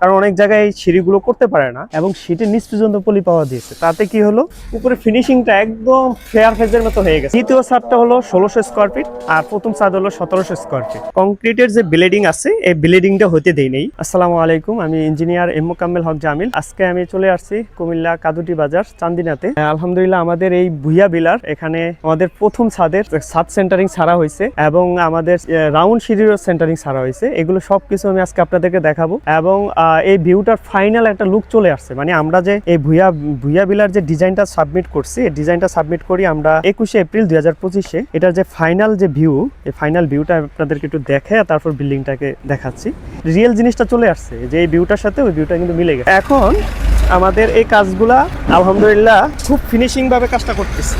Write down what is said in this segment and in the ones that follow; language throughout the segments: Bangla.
কারণ অনেক জায়গায় সিঁড়িগুলো করতে পারে না এবং সিটের নিচ পর্যন্ত পলি পাওয়া দিয়েছে। তাতে কি হলো? উপরে ফিনিশিংটা একদম ফেয়ার ফেজের মতো হয়ে গেছে। দ্বিতীয় ছাদটা হলো ষোলোশো স্কোয়ার ফিট আর প্রথম ছাদ হলো সতেরোশো স্কোয়ার ফিট কংক্রিটের যে বিল্ডিং আছে, এই বিল্ডিংটা হতে দেই নেই। আসসালামু আলাইকুম, আমি ইঞ্জিনিয়ার এম মোকাম্মেল হক জামিল। আজকে আমি চলে আসছি কুমিল্লা কাদুটি বাজার, চান্দিনাতে। আলহামদুলিল্লাহ আমাদের এই ভুইয়া বিলার এখানে আমাদের প্রথম ছাদের ছাদ সেন্টারিং ছাড়া হয়েছে এবং আমাদের রাউন্ড সিঁড়িরও সেন্টারিং ছাড়া হয়েছে। এগুলো সবকিছু আমি আজকে আপনাদেরকে দেখাবো। এবং এই ভিউটার ফাইনাল একটা লুক চলে আসছে। মানে আমরা যে এই ভুইয়া ভুইয়া বিলার যে ডিজাইনটা সাবমিট করছি, এই ডিজাইনটা সাবমিট করি আমরা একুশে এপ্রিল দুই হাজার পঁচিশে। এটার যে ফাইনাল যে ভিউ এই ফাইনাল ভিউটা আপনাদেরকে একটু দেখে তারপর বিল্ডিংটাকে দেখাচ্ছি। রিয়েল জিনিসটা চলে আসছে, যে এই ভিউটার সাথে ওই ভিউটা কিন্তু মিলে গেছে। এখন আমাদের এই কাজগুলা, আলহামদুলিল্লাহ, খুব ফিনিশিংভাবে কাজটা করতেছি।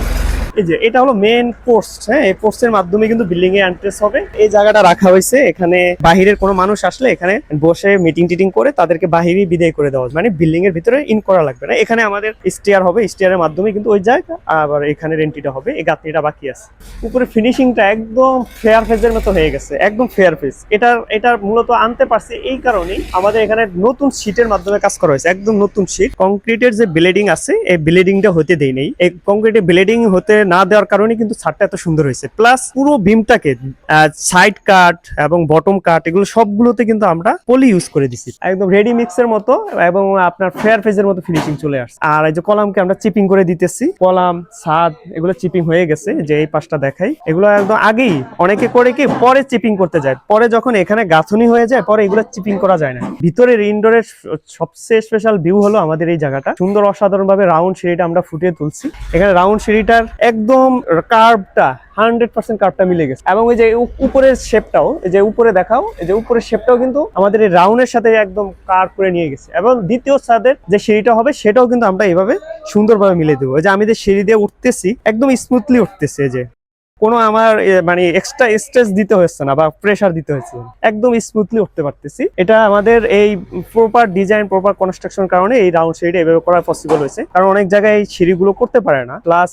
এই যে, এটা হলো মেন পোস্ট হ্যাঁ? এই পোস্টের মাধ্যমে কিন্তু বিল্ডিং এ এন্ট্রেস হবে। এই জায়গাটা রাখা হয়েছে, এখানে বাহিরের কোনো মানুষ আসলে এখানে বসে মিটিং টিটিং করে তাদেরকে বাহিরে বিদায় করে দেওয়া। মানে বিল্ডিং এর ভিতরে ইন করা লাগবে না। এখানে আমাদের স্টেয়ার হবে স্টেয়ারের মাধ্যমে কিন্তু ওই জায়গা, আবার এখানে রেন্টিটা হবে, এই গাঁথনিটা বাকি আছে। উপরে ফিনিশিংটা একদম ফেয়ার ফেজের মতো হয়ে গেছে, একদম ফেয়ার ফেজ এটা এটা মূলত আনতে পারছে এই কারণেই আমাদের এখানে নতুন শীটের মাধ্যমে কাজ করা হয়েছে, একদম নতুন শীট কংক্রিটের যে ব্লেডিং আছে, এই ব্লেডিংটা হতে দেই নেই। এই কংক্রিটের ব্লেডিং হতে না দেওয়ার কারণে কিন্তু ছাদটা এত সুন্দর হয়েছে। প্লাস পুরো বিমটাকে সাইড কাট এবং বটম কাট এগুলো সবগুলোতে কিন্তু আমরা পলি ইউজ করে দিছি। একদম রেডি মিক্সের মতো এবং আপনার ফেয়ার ফেজের মতো ফিনিশিং চলে আসছে। আর এই যে কলামকে আমরা চিপিং করে দিতেছি। কলাম, ছাদ, এগুলো চিপিং হয়ে গেছে, যে এই পাশটা দেখাই। এগুলো একদম আগেই, অনেকে করে কি, পরে চিপিং করতে যায়। পরে যখন এখানে গাঁথনি হয়ে যায়, পরে এগুলো চিপিং করা যায় না। ভিতরের ইনডোরের সবচেয়ে স্পেশাল ভিউ হলো আমাদের এই জায়গাটা। সুন্দর অসাধারণ ভাবে রাউন্ড সিঁড়িটা আমরা ফুটিয়ে তুলছি। এখানে রাউন্ড সিঁড়িটার একদম কার্ভটা হান্ড্রেড পার্সেন্ট কার্ভটা মিলে গেছে। এবং ওই যে উপরের শেপটাও এই যে উপরে দেখাও, এই যে উপরের শেপটাও কিন্তু আমাদের এই রাউন্ডের সাথে একদম কার্ভ করে নিয়ে গেছে। এবং দ্বিতীয় ছাদের যে সিঁড়িটা হবে, সেটাও কিন্তু আমরা এইভাবে সুন্দরভাবে মিলে দেবো। যে আমি যে সিঁড়ি দিয়ে উঠতেছি, একদম স্মুথলি উঠতেছে যে। কোনো আমার মানে এক্সট্রা স্ট্রেস দিতে হচ্ছে না বা প্রেশার দিতে হচ্ছে। একদম স্মুথলি উঠতে পারতেছি। এটা আমাদের এই প্রপার ডিজাইন প্রপার কনস্ট্রাকশন কারণে এই রাউন্ড সিঁড়িটা এভাবে করা পসিবল হয়েছে। কারণ অনেক জায়গায় এই সিঁড়িগুলো করতে পারে না। প্লাস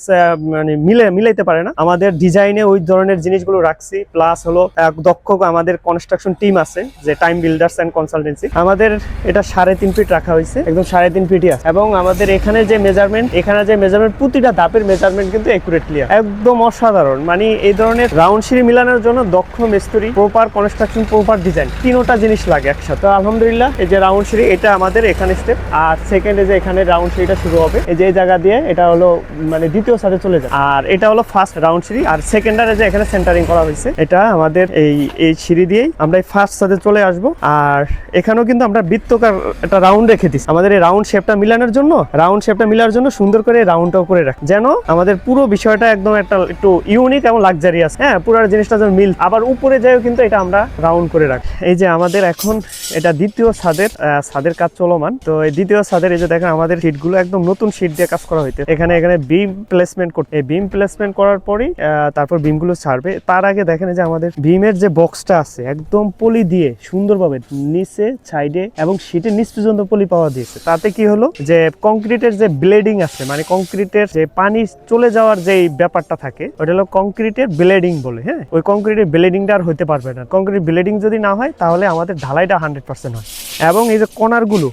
মানে মিলে, মিলাইতে পারে না। আমাদের ডিজাইনে ওই ধরনের জিনিসগুলো রাখছি। প্লাস হলো দক্ষ আমাদের কনস্ট্রাকশন টিম আছে, যে টাইম বিল্ডার্স অ্যান্ড কনসালটেন্সি আমাদের এটা সাড়ে তিন ফিট রাখা হয়েছে। একদম সাড়ে তিন ফিটই আছে। এবং আমাদের এখানে যে মেজারমেন্ট এখানে যে মেজারমেন্ট প্রতিটা ধাপের মেজারমেন্ট কিন্তু একুরেটলি একদম অসাধারণ। মানে এই ধরনের রাউন্ড সিঁড়ি মিলানোর জন্য দক্ষ মিস্ত্রি প্রপার কনস্ট্রাকশন প্রপার ডিজাইন তিনোটা জিনিস লাগে একসাথে। আলহামদুলিল্লাহ, এই যে রাউন্ড সিঁড়ি, এটা আমাদের এখানে স্টেপ আর সেকেন্ডে যে এখানে রাউন্ড সিঁড়িটা শুরু হবে, এই যে এই জায়গা দিয়ে এটা হলো মানে দ্বিতীয় সাথে চলে যায় আর এটা হলো ফার্স্ট রাউন্ড সিঁড়ি। আর সেকেন্ডারে যে এখানে সেন্টারিং করা হয়েছে, এটা আমাদের এই এই সিঁড়ি দিয়েই আমরা এই ফার্স্ট সাথে চলে আসব। আর এখানেও কিন্তু আমরা বৃত্তকার একটা রাউন্ড রেখে দিচ্ছি। আমাদের এই রাউন্ড শেপটা মিলানোর জন্য রাউন্ড শেপটা মিলার জন্য সুন্দর করে রাউন্ডটাও করে রাখ যেন আমাদের পুরো বিষয়টা একদম একটা, একটু ইউনিক এবং লাক্সারিয়াস হ্যাঁ? পুরো জিনিসটা যেন মিল। আবার উপরে যাইও কিন্তু এটা আমরা রাউন্ড করে রাখি। এই যে আমাদের এখন এটা দ্বিতীয় ছাদের ছাদের কাজ চলমান। তো এই দ্বিতীয় ছাদের, এই যে দেখেন আমাদের শীটগুলো একদম নতুন শীট দিয়ে কাজ করা হইতে এখানে এখানে বিম প্লেসমেন্ট করতে এই বিম প্লেসমেন্ট করার পরই তারপর বিমগুলো ছাড়বে। তার আগে দেখেন যে আমাদের বিমের যে বক্সটা আছে, একদম পলি দিয়ে সুন্দরভাবে নিচে সাইডে এবং শীটের নিচ পর্যন্ত পলি পাওয়া দিয়েছে। তাতে কি হলো? যে কংক্রিটের যে ব্লেডিং আছে মানে কংক্রিটের যে পানি চলে যাওয়ার যে ব্যাপারটা থাকে, ওটা হলো কংক্রিটের ব্লেডিং বলে হ্যাঁ? ওই কংক্রিটের ব্লেডিংটা আর হতে পারবে না। কংক্রিট ব্লেডিং যদি না হয়, তাহলে আমাদের ঢালাইটা হান্ড্রেড পার্সেন্ট হয়। এবং এই যে কণারগুলো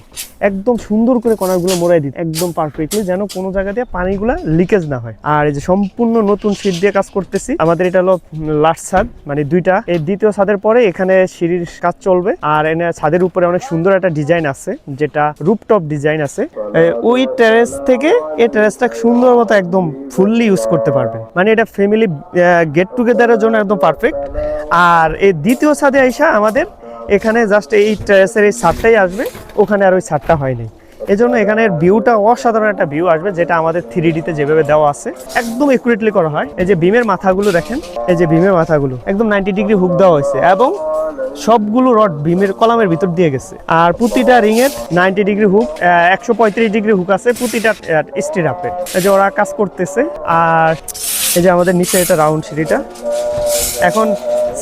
একদম সুন্দর করে কণাগুলো মোড়াই দিই একদম পারফেক্টলি যেন কোনো জায়গা দিয়ে পানিগুলা লিকেজ না হয়। আর এই যে সম্পূর্ণ নতুন শীট দিয়ে কাজ করতেছি, আমাদের এটা হলো লাস্ট ছাদ মানে দুইটা। এই দ্বিতীয় ছাদের পরে এখানে সিঁড়ির কাজ চলবে, আর এনে ছাদের উপরে অনেক সুন্দর একটা ডিজাইন আছে, যেটা রুপটপ ডিজাইন আছে। ওই টেরেস থেকে এই টেরেসটা সুন্দর মতো একদম ফুললি ইউজ করতে পারবে মানে এটা ফ্যামিলি গেট টুগেদারের জন্য একদম পারফেক্ট আর এই দ্বিতীয় ছাদে আইসা আমাদের এখানে জাস্ট এই টেরেসের এই ছাদটাই আসবে। ওখানে আর ওই ছাদটা হয়নি। এই জন্য এখানের ভিউটা অসাধারণ একটা ভিউ আসবে, যেটা আমাদের থ্রি ডিতে যেভাবে দেওয়া আছে, একদম একুরেটলি করা হয়। এই যে বিমের মাথাগুলো দেখেন, এই যে বিমের মাথাগুলো, একদম নাইনটি ডিগ্রি হুক দেওয়া হয়েছে, এবং সবগুলো রড বিমের কলামের ভিতর দিয়ে গেছে। আর প্রতিটা রিং এর নাইনটি ডিগ্রি হুক একশো পঁয়ত্রিশ ডিগ্রি হুক আছে প্রতিটা স্টির আপে এই যে ওরা কাজ করতেছে, আর এই যে আমাদের নিচে এটা রাউন্ড সিঁড়িটা। এখন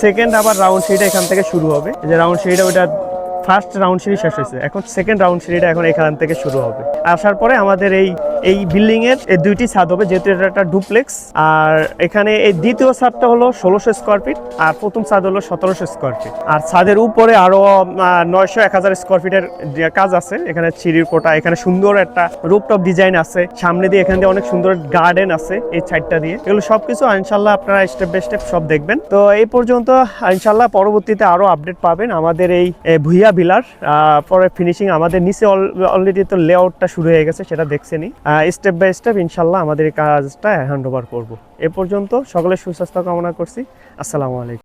সেকেন্ড আবার রাউন্ড সিঁড়িটা এখান থেকে শুরু হবে। এই যে রাউন্ড সিঁড়িটা ওইটা ফার্স্ট রাউন্ড সিঁড়ি শেষ হয়েছে। এখন সেকেন্ড রাউন্ড সিঁড়িটা এখন এখান থেকে শুরু হবে। আসার পরে আমাদের এই এই বিল্ডিং এর দুইটি ছাদ হবে, যেহেতু এটা একটা ডুপ্লেক্স আর এখানে এই দ্বিতীয় ছাদটা হলো ষোলোশো স্কোয়ার ফিট আর প্রথম ছাদ হলো সতেরোশো স্কোয়ার ফিট আর ছাদের উপরে আরও নয়শো, এক হাজার স্কোয়ার ফিটের কাজ আছে, এখানে চিড়ির কোটা, এখানে সুন্দর একটা রুপটপ ডিজাইন আছে। সামনে দিয়ে এখান দিয়ে অনেক সুন্দর গার্ডেন আছে এই সাইডটা দিয়ে। এগুলো সবকিছু ইনশাল্লাহ আপনারা স্টেপ বাই স্টেপ সব দেখবেন। তো এই পর্যন্ত ইনশাল্লাহ পরবর্তীতে আরও আপডেট পাবেন আমাদের এই ভুইয়া বিলার আহ, পরে ফিনিশিং আমাদের নিচে অলরেডি তো লেআউটটা শুরু হয়ে গেছে সেটা দেখছেনি স্টেপ বাই স্টেপ ইনশাল্লাহ আমাদের এই কাজটা হ্যান্ড ওভার করব। এ পর্যন্ত সকলের সুস্বাস্থ্য কামনা করছি। আসসালামু আলাইকুম।